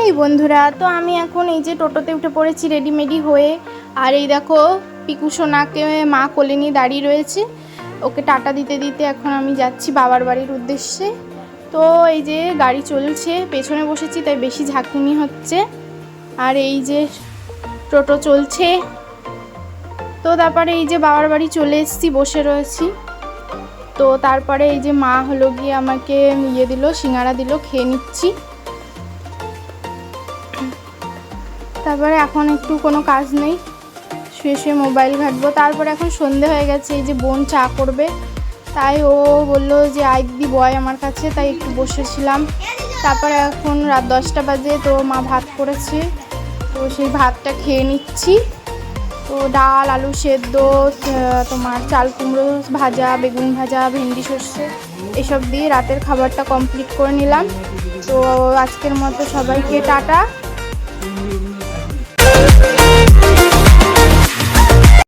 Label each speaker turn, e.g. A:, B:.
A: এই বন্ধুরা, তো আমি এখন এই যে টোটোতে উঠে পড়েছি রেডিমেডি হয়ে। আর এই দেখো, পিকু সোনাকে মা কোলে নিয়ে দাঁড়িয়ে রয়েছে। ওকে টাটা দিতে দিতে এখন আমি যাচ্ছি বাবার বাড়ির উদ্দেশ্যে। তো এই যে গাড়ি চলছে, পেছনে বসেছি, তাই বেশি ঝাঁকুনি হচ্ছে। আর এই যে টোটো চলছে। তো তারপরে এই যে বাবার বাড়ি চলে এসেছি, বসে রয়েছি। তো তারপরে এই যে মা হলো গিয়ে আমাকে ইয়ে দিল, সিঙ্গারা দিল, খেয়ে নিচ্ছি। তারপরে এখন একটু কোনো কাজ নেই। শুয়ে শুয়ে মোবাইল ঘাটবো। তারপরে এখন সন্ধে হয়ে গেছে, এই যে বোন চা করবে। তাই ও বলল যে আই দিদি বয় আমার কাছে, তাই একটু বসেছিলাম। তারপরে এখন রাত দশটা বাজে, তো মা ভাত করেছে। তো সেই ভাতটা খেয়ে নিচ্ছি। তো ডাল, আলু সেদ্ধ তোমার চাল কুমড়ো ভাজা, বেগুন ভাজা, ভেন্ডি সর্ষে, এসব দিয়ে রাতের খাবারটা কমপ্লিট করে নিলাম। তো আজকের মতো সবাইকে টাটা।